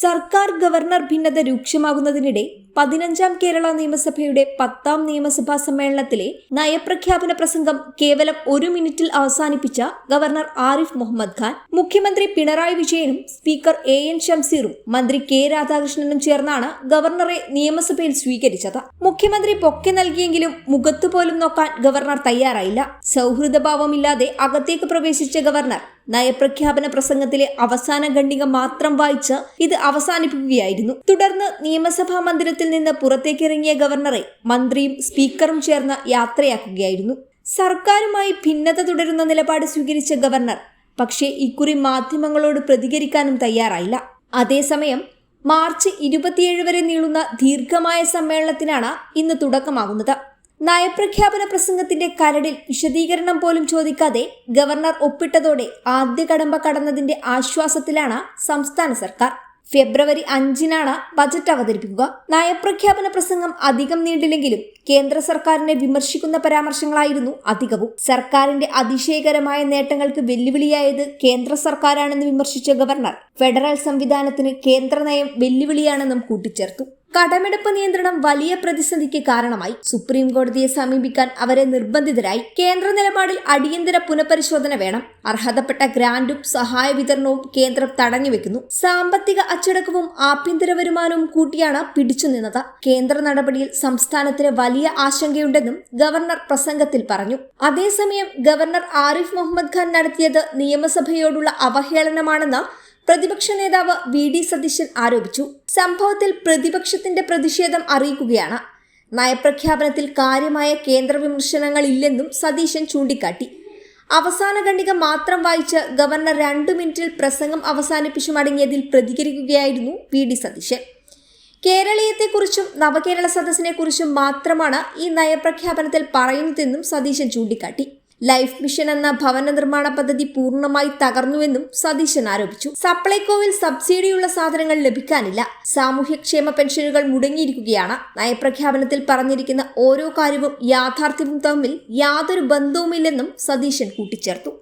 സർക്കാർ ഗവർണർ ഭിന്നത രൂക്ഷമാകുന്നതിനിടെ പതിനഞ്ചാം കേരള നിയമസഭയുടെ പത്താം നിയമസഭാ സമ്മേളനത്തിലെ നയപ്രഖ്യാപന പ്രസംഗം കേവലം ഒരു മിനിറ്റിൽ അവസാനിപ്പിച്ച ഗവർണർ ആരിഫ് മുഹമ്മദ് ഖാൻ മുഖ്യമന്ത്രി പിണറായി വിജയനും സ്പീക്കർ എ എൻ ഷംസീറും മന്ത്രി കെ രാധാകൃഷ്ണനും ചേർന്നാണ് ഗവർണറെ നിയമസഭയിൽ സ്വീകരിച്ചത്. മുഖ്യമന്ത്രി പൊക്കെ നൽകിയെങ്കിലും മുഖത്തുപോലും നോക്കാൻ ഗവർണർ തയ്യാറായില്ല. സൗഹൃദഭാവമില്ലാതെ അകത്തേക്ക് പ്രവേശിച്ച ഗവർണർ നയപ്രഖ്യാപന പ്രസംഗത്തിലെ അവസാന ഖണ്ഡിക മാത്രം വായിച്ച് ഇത് അവസാനിപ്പിക്കുകയായിരുന്നു. തുടർന്ന് നിയമസഭാ മന്ദിരത്തിൽ നിന്ന് പുറത്തേക്കിറങ്ങിയ ഗവർണറെ മന്ത്രിയും സ്പീക്കറും ചേർന്ന് യാത്രയാക്കുകയായിരുന്നു. സർക്കാരുമായി ഭിന്നത തുടരുന്ന നിലപാട് സ്വീകരിച്ച ഗവർണർ പക്ഷേ ഇക്കുറി മാധ്യമങ്ങളോട് പ്രതികരിക്കാനും തയ്യാറായില്ല. അതേസമയം മാർച്ച് ഇരുപത്തിയേഴ് വരെ നീളുന്ന ദീർഘമായ സമ്മേളനത്തിനാണ് ഇന്ന് തുടക്കമാകുന്നത്. നയപ്രഖ്യാപന പ്രസംഗത്തിന്റെ കരടിൽ വിശദീകരണം പോലും ചോദിക്കാതെ ഗവർണർ ഒപ്പിട്ടതോടെ ആദ്യ കടമ്പ കടന്നതിന്റെ ആശ്വാസത്തിലാണ് സംസ്ഥാന സർക്കാർ. ഫെബ്രുവരി അഞ്ചിനാണ് ബജറ്റ് അവതരിപ്പിക്കുക. നയപ്രഖ്യാപന പ്രസംഗം അധികം നീണ്ടില്ലെങ്കിലും കേന്ദ്ര സർക്കാരിനെ വിമർശിക്കുന്ന പരാമർശങ്ങളായിരുന്നു അധികവും. സർക്കാരിന്റെ അതിശയകരമായ നേട്ടങ്ങൾക്ക് വെല്ലുവിളിയായത് കേന്ദ്ര സർക്കാരാണെന്ന് വിമർശിച്ച ഗവർണർ. ഫെഡറൽ സംവിധാനത്തിന് കേന്ദ്ര നയം വെല്ലുവിളിയാണെന്നും കൂട്ടിച്ചേർത്തു. കടമെടുപ്പ് നിയന്ത്രണം വലിയ പ്രതിസന്ധിക്ക് കാരണമായി സുപ്രീം കോടതിയെ സമീപിക്കാൻ അവരെ നിർബന്ധിതരായി കേന്ദ്ര നിലപാടിൽ അടിയന്തര പുനഃപരിശോധന വേണം. അർഹതപ്പെട്ട ഗ്രാന്റും സഹായ വിതരണവും കേന്ദ്രം തടഞ്ഞുവെക്കുന്നു സാമ്പത്തിക അച്ചടക്കവും ആഭ്യന്തര വരുമാനവും കൂട്ടിയാണ് പിടിച്ചു നിന്നത്. കേന്ദ്ര നടപടിയിൽ സംസ്ഥാനത്തിന് വലിയ ആശങ്കയുണ്ടെന്നും ഗവർണർ പ്രസംഗത്തിൽ പറഞ്ഞു. അതേസമയം ഗവർണർ ആരിഫ് മുഹമ്മദ് ഖാൻ നടത്തിയത് നിയമസഭയോടുള്ള അവഹേളനമാണെന്ന് പ്രതിപക്ഷ നേതാവ് വി ഡി സതീശൻ ആരോപിച്ചു. സംഭവത്തിൽ പ്രതിപക്ഷത്തിന്റെ പ്രതിഷേധം അറിയിക്കുകയാണ്. നയപ്രഖ്യാപനത്തിൽ കാര്യമായ കേന്ദ്ര വിമർശനങ്ങളില്ലെന്നും സതീശൻ ചൂണ്ടിക്കാട്ടി. അവസാന ഖണ്ഡിക മാത്രം വായിച്ച് ഗവർണർ രണ്ടു മിനിറ്റിൽ പ്രസംഗം അവസാനിപ്പിച്ചു മടങ്ങിയതിൽ പ്രതികരിക്കുകയായിരുന്നു വി ഡി സതീശൻ. കേരളീയത്തെക്കുറിച്ചും നവകേരള സദസ്സിനെക്കുറിച്ചും മാത്രമാണ് ഈ നയപ്രഖ്യാപനത്തിൽ പറയുന്നതെന്നും സതീശൻ ചൂണ്ടിക്കാട്ടി. ലൈഫ് മിഷൻ എന്ന ഭവന നിർമ്മാണ പദ്ധതി പൂർണമായി തകർന്നുവെന്നും സതീശൻ ആരോപിച്ചു. സപ്ലൈകോവിൽ സബ്സിഡിയുള്ള സാധനങ്ങൾ ലഭിക്കാനില്ല. സാമൂഹ്യക്ഷേമ പെൻഷനുകൾ മുടങ്ങിയിരിക്കുകയാണ്. നയപ്രഖ്യാപനത്തിൽ പറഞ്ഞിരിക്കുന്ന ഓരോ കാര്യവും യാഥാർത്ഥ്യവും തമ്മിൽ യാതൊരു ബന്ധവുമില്ലെന്നും സതീശൻ കൂട്ടിച്ചേർത്തു.